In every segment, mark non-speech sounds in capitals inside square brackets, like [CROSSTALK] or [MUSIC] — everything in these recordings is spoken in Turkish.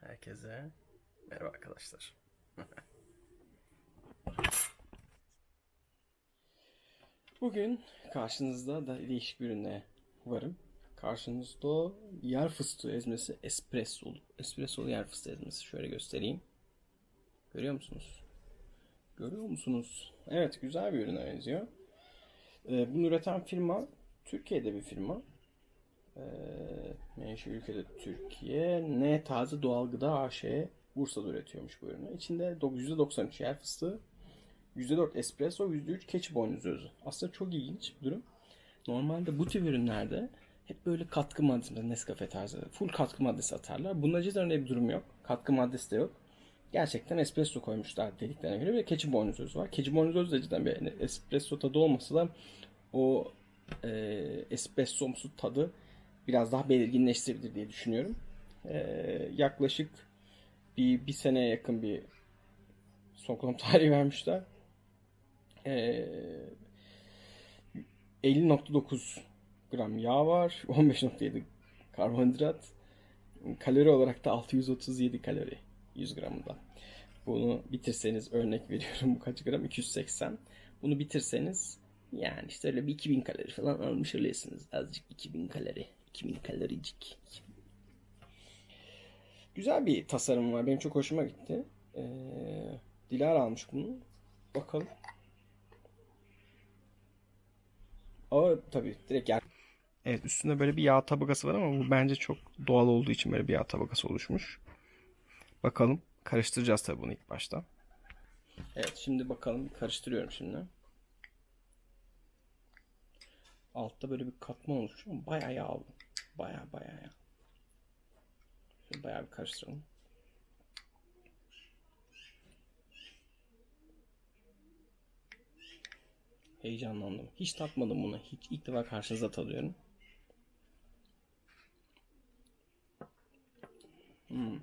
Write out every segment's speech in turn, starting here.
herkese. Merhaba arkadaşlar. [LAUGHS] Bugün karşınızda da değişik bir ürünle varım. Karşınızda yer fıstığı ezmesi espressolu. Espressolu yer fıstığı ezmesi. Şöyle göstereyim. Görüyor musunuz? Görüyor musunuz? Evet güzel bir ürüne benziyor. Ee, bunu üreten firma Türkiye'de bir firma. Ee, menşe ülkede Türkiye. Ne Taze Doğal Gıda AŞ Bursa'da üretiyormuş bu ürünü. İçinde %93 yer fıstığı, %4 espresso, %3 keçi boynuzu özü. Aslında çok ilginç bir durum. Normalde bu tür ürünlerde hep böyle katkı maddesi, Nescafe tarzı full katkı maddesi atarlar. Bunda cidden öyle bir durum yok. Katkı maddesi de yok. Gerçekten espresso koymuşlar dediklerine göre. Bir keçi boynuzu özü var. Keçi boynuzu özü de cidden bir espresso tadı olmasa da o e, espressomsu tadı biraz daha belirginleştirebilir diye düşünüyorum. E, yaklaşık bir, bir seneye yakın bir son kullanım [LAUGHS] tarihi vermişler. E, 50.9 gram yağ var. [LAUGHS] 15.7 karbonhidrat. Kalori olarak da 637 kalori 100 gramında. Bunu bitirseniz örnek veriyorum bu kaç gram? 280. Bunu bitirseniz yani işte öyle bir 2000 kalori falan almış oluyorsunuz. Azıcık 2000 kalori. 2000 kaloricik. Güzel bir tasarım var. Benim çok hoşuma gitti. Ee, Dilara almış bunu. Bakalım. Ama tabii direkt yer. Evet üstünde böyle bir yağ tabakası var ama bu bence çok doğal olduğu için böyle bir yağ tabakası oluşmuş. Bakalım. Karıştıracağız tabii bunu ilk başta. Evet şimdi bakalım. Karıştırıyorum şimdi. Altta böyle bir katman oluşuyor bayağı yağlı. Bayağı bayağı yağ. Şöyle bayağı bir karıştıralım. Heyecanlandım. Hiç tatmadım bunu. Hiç ilk defa karşınıza tadıyorum. Hmm.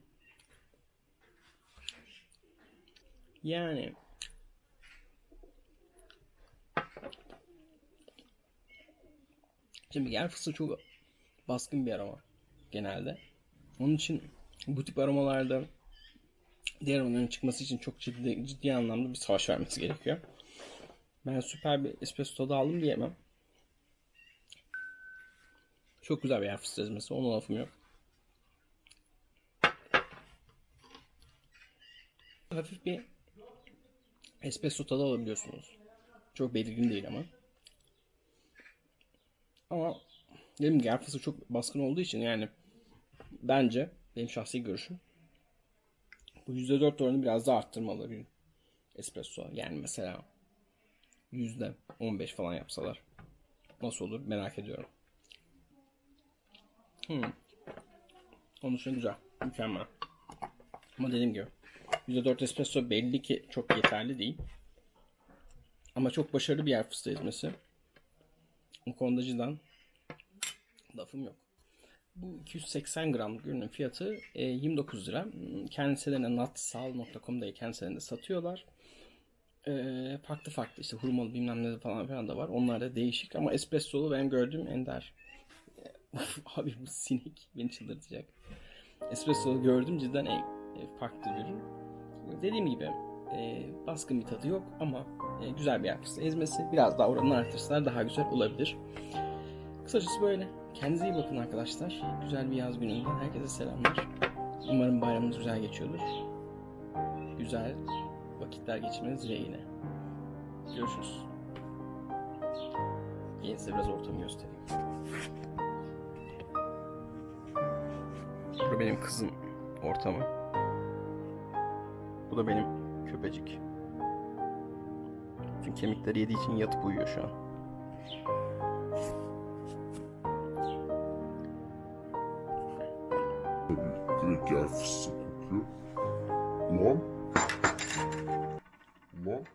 Yani Şimdi yer fıstığı çok baskın bir aroma genelde. Onun için bu tip aromalarda diğer aromaların çıkması için çok ciddi, ciddi anlamda bir savaş vermesi gerekiyor. Ben süper bir espresso tadı aldım diyemem. Çok güzel bir yer fıstığı ezmesi. Ona lafım yok. Hafif bir espresso tadı alabiliyorsunuz. Çok belirgin değil ama. Ama dedim ki fıstığı çok baskın olduğu için yani bence benim şahsi görüşüm bu %4 oranı biraz daha arttırmalı bir espresso. Yani mesela %15 falan yapsalar nasıl olur merak ediyorum. Hmm. Onun için güzel. Mükemmel. Ama dediğim gibi %4 espresso belli ki çok yeterli değil. Ama çok başarılı bir yer fıstığı ezmesi. Bu konuda cidden lafım yok. Bu 280 gram ürünün fiyatı e, 29 lira. Kendi sitelerine natsal.com'da kendi sitelerinde satıyorlar. E, farklı farklı işte hurmalı bilmem ne falan filan da var. Onlar da değişik ama espressolu benim gördüğüm ender. [LAUGHS] Abi bu sinek beni çıldırtacak. Espressolu gördüm cidden en, e, farklı bir ürün. Dediğim gibi e, baskın bir tadı yok ama e, güzel bir yapısı. Ezmesi biraz daha oranını artırsalar daha güzel olabilir. Kısacası böyle. Kendinize iyi bakın arkadaşlar. Güzel bir yaz gününden herkese selamlar. Umarım bayramınız güzel geçiyordur. Güzel vakitler geçirmeniz dileğiyle. Görüşürüz. Yine size biraz ortamı göstereyim. Bu benim kızım ortamı. Bu da benim köpecik. Çünkü kemikleri yediği için yatıp uyuyor şu an. Three gaffs. Okay. One. One.